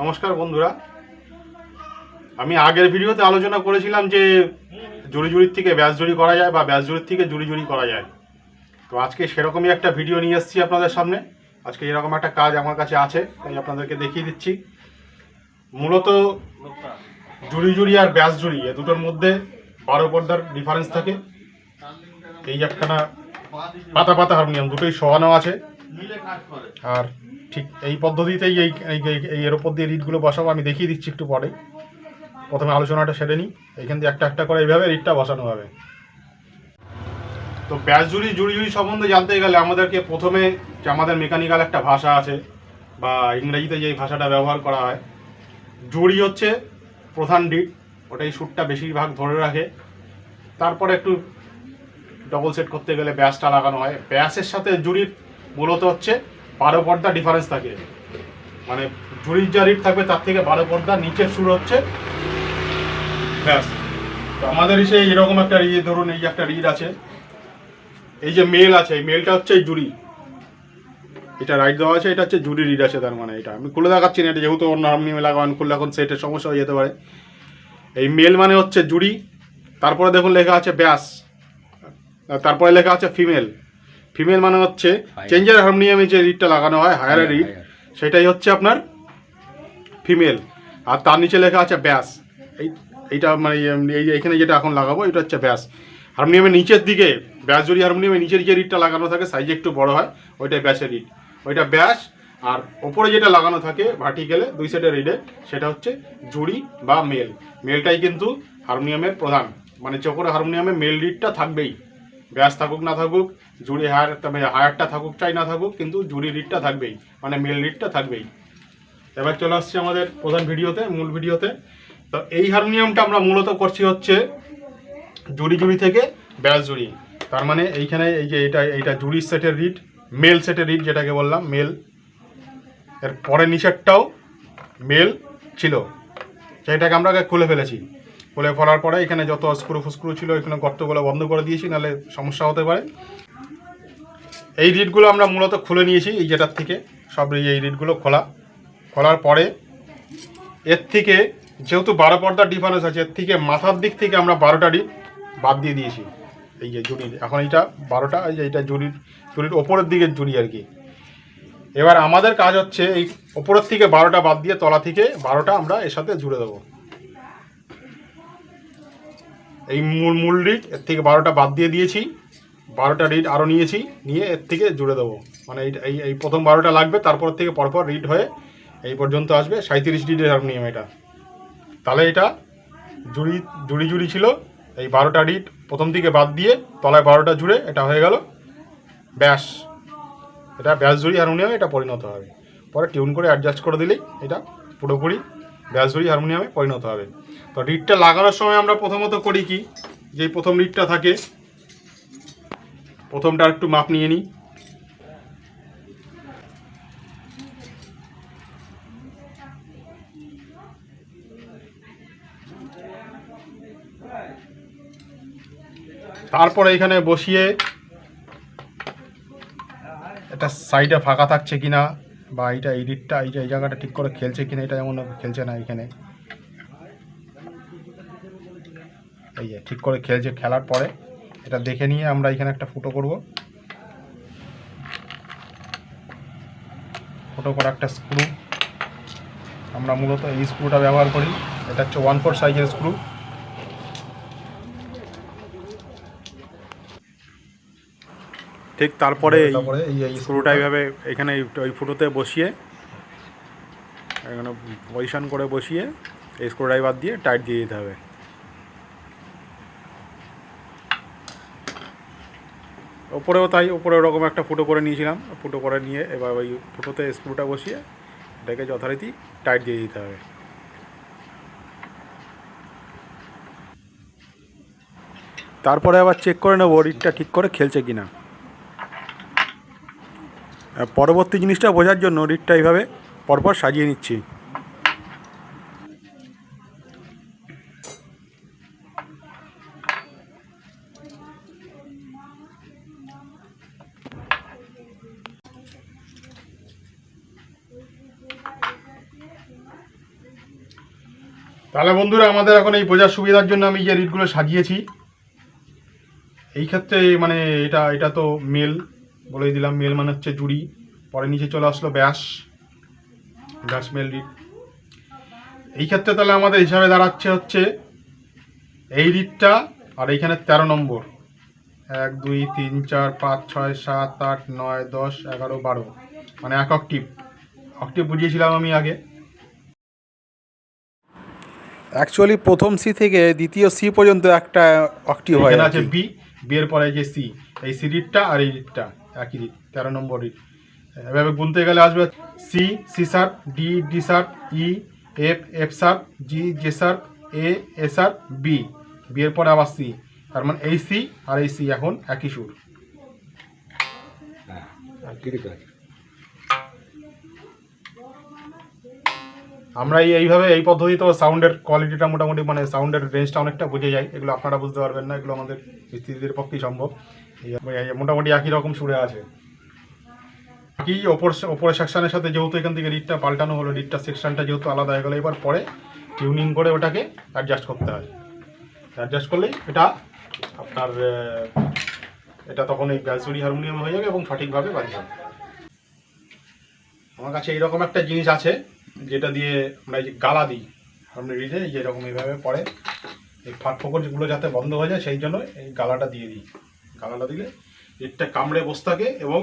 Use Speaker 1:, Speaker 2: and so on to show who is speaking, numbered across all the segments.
Speaker 1: নমস্কার বন্ধুরা আমি আগের ভিডিওতে আলোচনা করেছিলাম যে জুড়ি জুড়ির থেকে ব্যাস জুড়ি করা যায় বা ব্যাস জুড়ির থেকে জুড়ি জুড়ি করা যায় তো আজকে সেরকমই একটা ভিডিও নিয়ে এসেছি আপনাদের সামনে আজকে এরকম একটা কাজ আমার কাছে আছে তাই আপনাদেরকে দেখিয়ে দিচ্ছি মূলত জুড়ি জুড়ি আর ব্যাস জুড়ি এ দুটোর মধ্যে বারো পর্দার ডিফারেন্স থাকে এই একখানা পাতা পাতা হারমোনিয়াম দুটোই সহানো আছে আর ঠিক এই পদ্ধতিতেই এই এই এর ওপর দিয়ে রিটগুলো বসাবো আমি দেখিয়ে দিচ্ছি একটু পরে প্রথমে আলোচনাটা সেরে নিই এখান দিয়ে একটা একটা করে এইভাবে রিটটা বসানো হবে তো ব্যাস জুড়ি জুড়ি জুড়ি সম্বন্ধে জানতে গেলে আমাদেরকে প্রথমে যে আমাদের মেকানিক্যাল একটা ভাষা আছে বা ইংরেজিতে যে ভাষাটা ব্যবহার করা হয় জুড়ি হচ্ছে প্রধান ডিট ওটাই সুটটা বেশিরভাগ ধরে রাখে তারপরে একটু ডবল সেট করতে গেলে ব্যাসটা লাগানো হয় ব্যাসের সাথে জুড়ির মূলত হচ্ছে বারো পর্দা ডিফারেন্স থাকে মানে ঝুড়ির যা রিট থাকবে তার থেকে বারো পর্দা নিচের সুর হচ্ছে ব্যাস আমাদের এসে এরকম একটা ইয়ে ধরুন এই একটা রিড আছে এই যে মেল আছে এই মেলটা হচ্ছে এই জুড়ি এটা রাইট দেওয়া আছে এটা হচ্ছে জুড়ি রিড আছে তার মানে এটা আমি খুলে দেখাচ্ছি না এটা যেহেতু অন্য আপনি লাগান খুললে এখন সেটের সমস্যা হয়ে যেতে পারে এই মেল মানে হচ্ছে জুড়ি তারপরে দেখুন লেখা আছে ব্যাস তারপরে লেখা আছে ফিমেল ফিমেল মানে হচ্ছে চেঞ্জার হারমোনিয়ামে যে রিডটা লাগানো হয় হায়ার রিড সেটাই হচ্ছে আপনার ফিমেল আর তার নিচে লেখা আছে ব্যাস এই এইটা মানে এই এখানে যেটা এখন লাগাবো এটা হচ্ছে ব্যাস হারমোনিয়ামের নিচের দিকে ব্যাস যদি হারমোনিয়ামের নিচের যে রিডটা লাগানো থাকে সাইজ একটু বড় হয় ওইটা ব্যাসের রিড ওইটা ব্যাস আর ওপরে যেটা লাগানো থাকে ভার্টিক্যালে দুই সাইডের রিডে সেটা হচ্ছে জুড়ি বা মেল মেলটাই কিন্তু হারমোনিয়ামের প্রধান মানে চকরে হারমোনিয়ামে মেল রিডটা থাকবেই ব্যাস থাকুক না থাকুক জুড়ি হায়ার তবে হায়ারটা থাকুক চাই না থাকুক কিন্তু জুড়ি রিডটা থাকবেই মানে মেল রিডটা থাকবেই এবার চলে আসছি আমাদের প্রধান ভিডিওতে মূল ভিডিওতে তো এই হারমোনিয়ামটা আমরা মূলত করছি হচ্ছে জুড়ি জুড়ি থেকে ব্যাস জুড়ি তার মানে এইখানে এই যে এটা এইটা জুড়ি সেটের রিড মেল সেটের রিড যেটাকে বললাম মেল এর পরে নিচেরটাও মেল ছিল সেটাকে আমরা খুলে ফেলেছি খুলে ফেলার পরে এখানে যত স্ক্রু ফুস্ক্রু ছিল এখানে গর্তগুলো বন্ধ করে দিয়েছি নাহলে সমস্যা হতে পারে এই রিটগুলো আমরা মূলত খুলে নিয়েছি এই যেটার থেকে সব এই রিটগুলো খোলা খোলার পরে এর থেকে যেহেতু বারো পর্দার ডিফারেন্স আছে এর থেকে মাথার দিক থেকে আমরা বারোটা রিট বাদ দিয়ে দিয়েছি এই যে জুড়ির এখন এইটা বারোটা এই যে এটা জুড়ির জুড়ির ওপরের দিকের জুড়ি আর কি এবার আমাদের কাজ হচ্ছে এই ওপরের থেকে বারোটা বাদ দিয়ে তলা থেকে বারোটা আমরা এর সাথে জুড়ে দেবো এই মূল মূল রিট এর থেকে বারোটা বাদ দিয়ে দিয়েছি বারোটা রিট আরও নিয়েছি নিয়ে এর থেকে জুড়ে দেবো মানে এই এই প্রথম বারোটা লাগবে তারপর থেকে পরপর রিড হয়ে এই পর্যন্ত আসবে সাঁত্রিশ আর নিয়ম এটা তাহলে এটা জুড়ি জুড়ি জুড়ি ছিল এই বারোটা রিট প্রথম দিকে বাদ দিয়ে তলায় বারোটা জুড়ে এটা হয়ে গেল ব্যাস এটা ব্যাস জুড়ি হারমোনিয়ামে এটা পরিণত হবে পরে টিউন করে অ্যাডজাস্ট করে দিলেই এটা পুরোপুরি ব্যাসধরি হারমোনিয়ামে পরিণত হবে তো রিডটা লাগানোর সময় আমরা প্রথমত করি কি যে প্রথম রিডটা থাকে প্রথমটা একটু মাপ নিয়ে নিই তারপরে এখানে বসিয়ে একটা সাইডে ফাঁকা থাকছে কিনা বা এইটা এডিটটা এই যে এই জায়গাটা ঠিক করে খেলছে কিনা এটা যেমন খেলছে না এখানে এই যে ঠিক করে খেলছে খেলার পরে এটা দেখে নিয়ে আমরা এখানে একটা ফটো করব ফটো করা একটা স্ক্রু আমরা মূলত এই স্ক্রুটা ব্যবহার করি এটা হচ্ছে ওয়ান ফোর সাইজের স্ক্রু ঠিক তারপরে শুরুটা এইভাবে এখানে ওই ফুটোতে বসিয়ে এখানে পজিশন করে বসিয়ে এই স্ক্রু ড্রাইভার দিয়ে টাইট দিয়ে দিতে হবে ওপরেও তাই ওপরে ওরকম একটা ফুটো করে নিয়েছিলাম ফুটো করে নিয়ে এবার ওই ফুটোতে স্ক্রুটা বসিয়ে এটাকে যথারীতি টাইট দিয়ে দিতে হবে তারপরে আবার চেক করে নেবো রিডটা ঠিক করে খেলছে কিনা পরবর্তী জিনিসটা বোঝার জন্য রিটটা এইভাবে পরপর সাজিয়ে নিচ্ছি তাহলে বন্ধুরা আমাদের এখন এই বোঝার সুবিধার জন্য আমি যে রিটগুলো সাজিয়েছি এই ক্ষেত্রে মানে এটা এটা তো মেল বলেই দিলাম মেল মানে হচ্ছে জুড়ি পরে নিচে চলে আসলো ব্যাস ব্যাস মেল রিড এই ক্ষেত্রে তাহলে আমাদের হিসাবে দাঁড়াচ্ছে হচ্ছে এই রিডটা আর এইখানে ১৩ নম্বর এক দুই তিন চার পাঁচ ছয় সাত আট নয় দশ এগারো বারো মানে এক অক্টিভ অক্টিভ বুঝিয়েছিলাম আমি আগে অ্যাকচুয়ালি প্রথম সি থেকে দ্বিতীয় সি পর্যন্ত একটা অক্টিভ হয় আছে বি বিয়ের পরে যে সি এই সি রিডটা আর এই রিটটা একই রিট তেরো নম্বর রিট এভাবে গুনতে গেলে আসবে সি সি সার ডি ডি সার ই এফ এফ সার জি জে সার এ এ সার বি বিয়ের পরে আবার সি তার মানে এই সি আর এই সি এখন একই সুর হ্যাঁ, আমরা এইভাবে এই পদ্ধতিতে সাউন্ডের কোয়ালিটিটা মোটামুটি মানে সাউন্ডের রেঞ্জটা অনেকটা বুঝে যায় এগুলো আপনারা বুঝতে পারবেন না এগুলো আমাদের স্থিতিদের পক্ষেই সম্ভব মোটামুটি একই রকম সুরে আছে কি ওপর ওপরের সেকশানের সাথে যেহেতু এখান থেকে রিটটা পাল্টানো হলো রিটটা সেকশানটা যেহেতু আলাদা হয়ে গেলো এবার পরে টিউনিং করে ওটাকে অ্যাডজাস্ট করতে হয় অ্যাডজাস্ট করলেই এটা আপনার এটা তখন এই গাছুরি হারমোনিয়াম হয়ে যাবে এবং সঠিকভাবে বাজিয়ে যাবে আমার কাছে এইরকম একটা জিনিস আছে যেটা দিয়ে আমরা এই যে গালা দিই হারমোনিয়ামে যেরকম এইভাবে পড়ে এই ফাট ফোকর যাতে বন্ধ হয়ে যায় সেই জন্য এই গালাটা দিয়ে দিই গালাটা দিলে ইটটা কামড়ে বসে থাকে এবং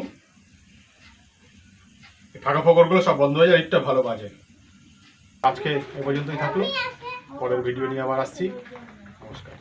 Speaker 1: ফাঁকা ফকরগুলো সব বন্ধ হয়ে যায় ইটটা ভালো বাজে আজকে এ পর্যন্তই থাকলো পরের ভিডিও নিয়ে আবার আসছি নমস্কার